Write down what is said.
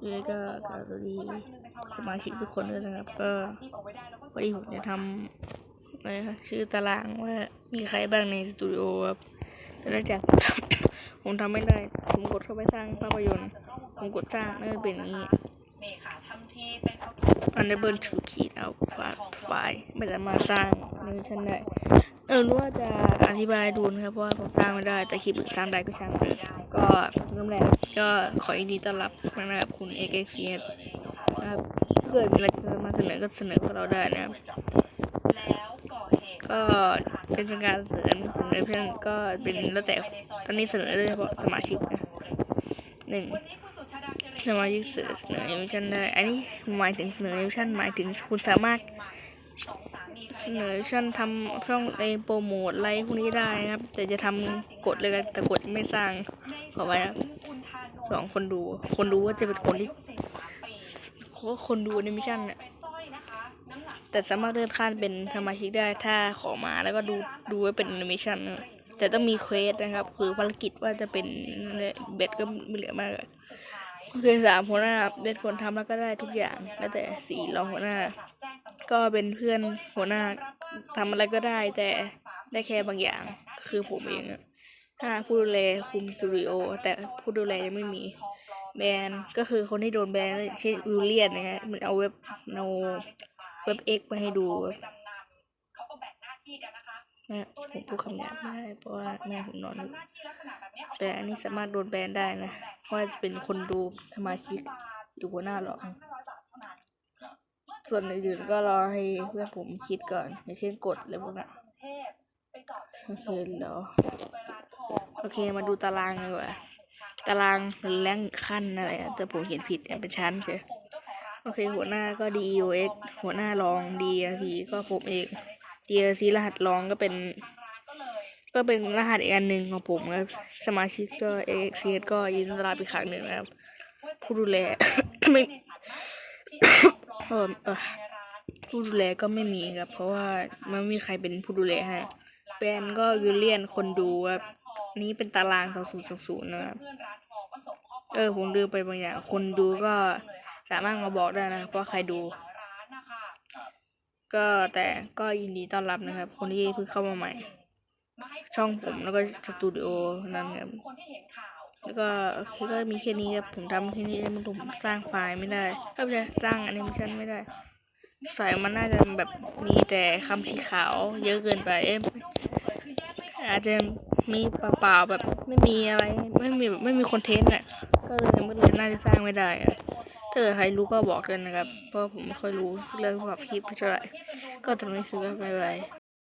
เอ้ก็ก็สวัสดีสมาชิกทุกคนด้วยนะครับ ก็วันนี้ผมจะทำอะไรครับชื่อตารางว่ามีใครบ้างในสตูดิโอครับแต่เนื่องจากผมทำไม่ได้ ผมกดเข้าไปสร้างภาพยนตร์ผมกดสร้างนั่นเป็นอย่างนี้เมขาทำทีเป็นเขาอันเดอร์เบิร์ชูขีดเอาไฟล์ไม่สามารถสร้างในชั้นได้เออรู้ว่าจะอ ธิบายดูนะครับเพราะว่าผมสร้างไม่ได้แต่คลิปอื่นสร้างได้ก็ช่างก็เริ่มแรกก็ขอยินดีต้อนรับนะครับคุณ x x นะครับถ้าเกิดมีอะไรจะมาเสนอก็เสนอพวกเราได้นะครับก็เป็นการเสนอเสนเพื่อนก็เป็นแล้วแต่ตอนนี้เสนอโดยเฉพาะสมาชิกนะหนึ่งสมาชิกเสนอเอมิชันได้ อันนี้หมายถึงเสนอเอมิชันหมายถึงคุณสามารถ เสนอชั่นทำช่องเอโปรโมทอะไรพวกนี้ได้นะครับ แต่จะทำกฎเลยกันแต่กฎไม่สร้างขอไว้ครับสองคนดู คนดูก็จะเป็นคนที่สี่สามปีคนดูในมิชชั่นเนี่ยแต่สามารถเลื่อนขั้นเป็นสมาชิกได้ถ้าขอมาแล้วก็ดูดูไว้เป็นแอนิเมชันนแต่ต้องมีเควสนะครับ คือภารกิจว่าจะเป็นเบ็ดก็ไม่เหลือมากอะคือสามหัวหน้าเบ็ดคนทำแล้วก็ได้ทุกอย่างแล้วแต่สี่รองหัวหน้า ก็เป็นเพื่อนหัวหน้าทำอะไรก็ได้แต่ได้แค่บางอย่างคือผมเองอะถ้าผู้ดูแลคุมสตูดิโอแต่ผู้ดูแลยังไม่มีแบนก็คือคนที่โดนแบนเช่นอูเลียนนะฮะมันเอาเว็บโนเว็บเอ็กมาให้ดูนำเขาก็แบ่งหน้าที่กันนะคะแม่ผมพูดคำหยาบไม่ได้เพราะว่าแม่ผมนอนอยู่แต่อันนี้สามารถโดนแบนได้นะเพราะจะเป็นคนดูสมาชิกอยู่หัวหน้าหรอก ส่วนอื่นๆก็รอให้เพื่อนผมคิดก่อนอย่างเช่นกฎอะไรพวกนั้นเทพไปจอเป็นโอเคแล้วโอเคมาดูตารางดีกว่าตารางแรงขั้นอะไรอะแต่ผมเขียนผิดเป็นชั้นใช่โอเค หัวหน้าก็ DOX หัวหน้ารอง DRC ก็ผมเอง DRC รหัสรองก็เป็น ก็เป็นรหัสอีกอันหนึ่งของผมครับสมาชิกก็ AX ก็ยินดีต้อนรับอีกครั้งหนึ่งนะครับ ผู้ดูแลไม่ เออเออผู้ดูแลก็ไม่มีครับ เพราะว่ามันไม่มีใครเป็นผู้ดูแลให้แบนก็วิลเลียนคนดูครับนี้เป็นตาราง 2020นะครับเอนร้านทองก็ส่งข้อความเออผมลืมไปบางอย่าง คนดูก็สามารถมาบอกได้นะครับว่าใครดู ก็แต่ก็ยินดีต้อนรับนะครับ คนที่เพิ่งเข้ามาใหม่ ช่องผมแล้วก็สตูดิโอนั่นครับ แล้วก็โอเคก็มีแค่นี้ครับผมทำแค่นี้มันผมสร้างไฟล์ไม่ได้ก็ไม่ใช่สร้างแอนิเมชันไม่ได้ใส่มันน่าจะแบบมีแต่คำสีขาวเยอะเกินไปเอ๊ะอาจจะมีเปล่าๆแบบไม่มีอะไรไม่มีไม่มีคอนเทนต์อะก็เลยมันเลยน่าจะสร้างไม่ได้อะถ้าเกิดใครรู้ก็บอกกันนะครับ เพราะผมไม่ค่อยรู้เรื่องแบบคลิปเท่าไหร่ก็จะไม่ซื้อไปไป